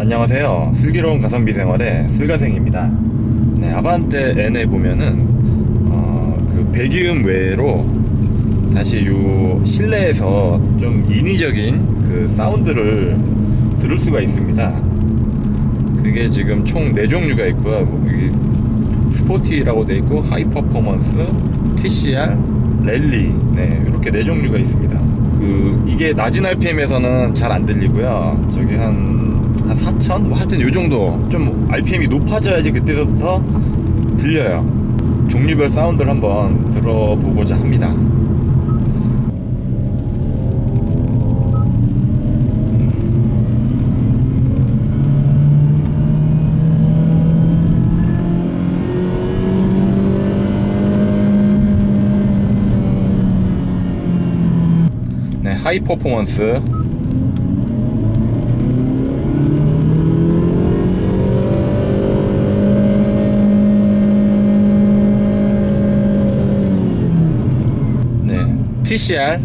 안녕하세요. 슬기로운 가성비 생활의 슬가생입니다. 네, 아반떼 N에 보면은 어, 그 배기음 외로 다시 요 실내에서 좀 인위적인 그 사운드를 들을 수가 있습니다. 그게 지금 총 4종류가 있고요. 뭐 스포티라고 돼 있고 하이 퍼포먼스, TCR, 랠리 네 이렇게 네 종류가 있습니다. 그 이게 낮은 RPM에서는 잘 안 들리고요. 저기 한 한 4천 뭐 하여튼 요 정도 좀 RPM이 높아져야지 그때부터 들려요. 종류별 사운드를 한번 들어보고자 합니다. 네, 하이 퍼포먼스. 네, TCR.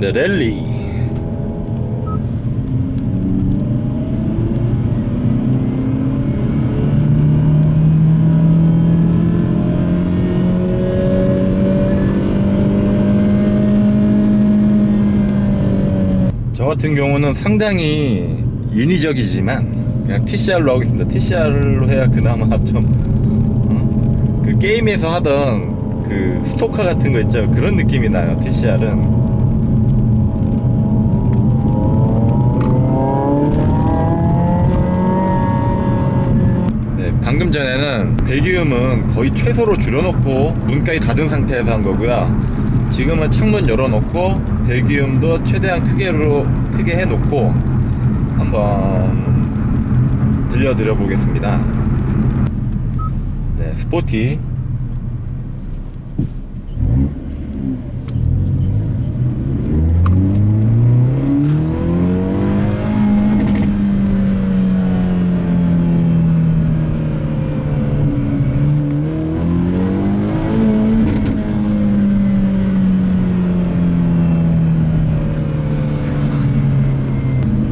네, 랠리. 저 같은 경우는 상당히 인위적이지만 그냥 TCR로 하겠습니다. TCR로 해야 그나마 좀, 어? 그 게임에서 하던 그 스토커 같은 거 있죠. 그런 느낌이 나요. TCR은. 네, 방금 전에는 배기음은 거의 최소로 줄여놓고 문까지 닫은 상태에서 한 거고요. 지금은 창문 열어놓고 배기음도 최대한 크게로 크게 해놓고 한번 들려드려 보겠습니다. 네, 스포티.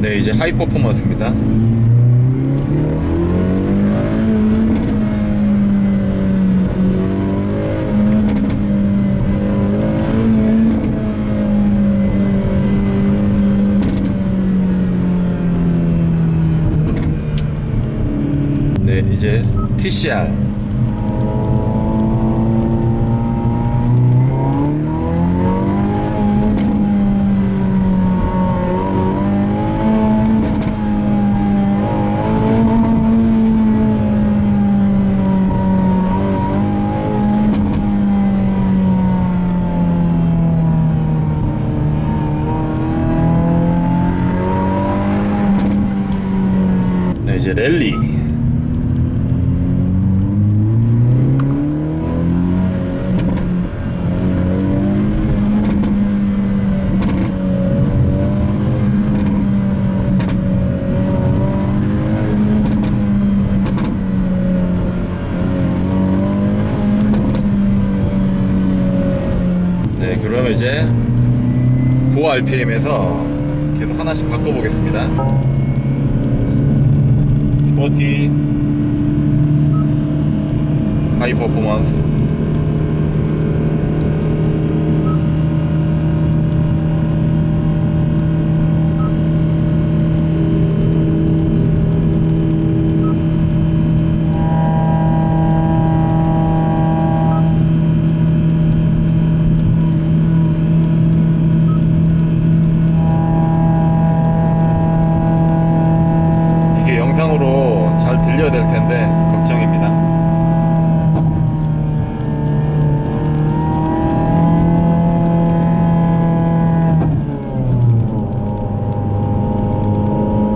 네, 이제 하이 퍼포먼스입니다. 네, 이제 TCR. 네, 이제 랠리. 네, 그러면 이제 고 RPM에서 계속 하나씩 바꿔보겠습니다. 스포티 하이 퍼포먼스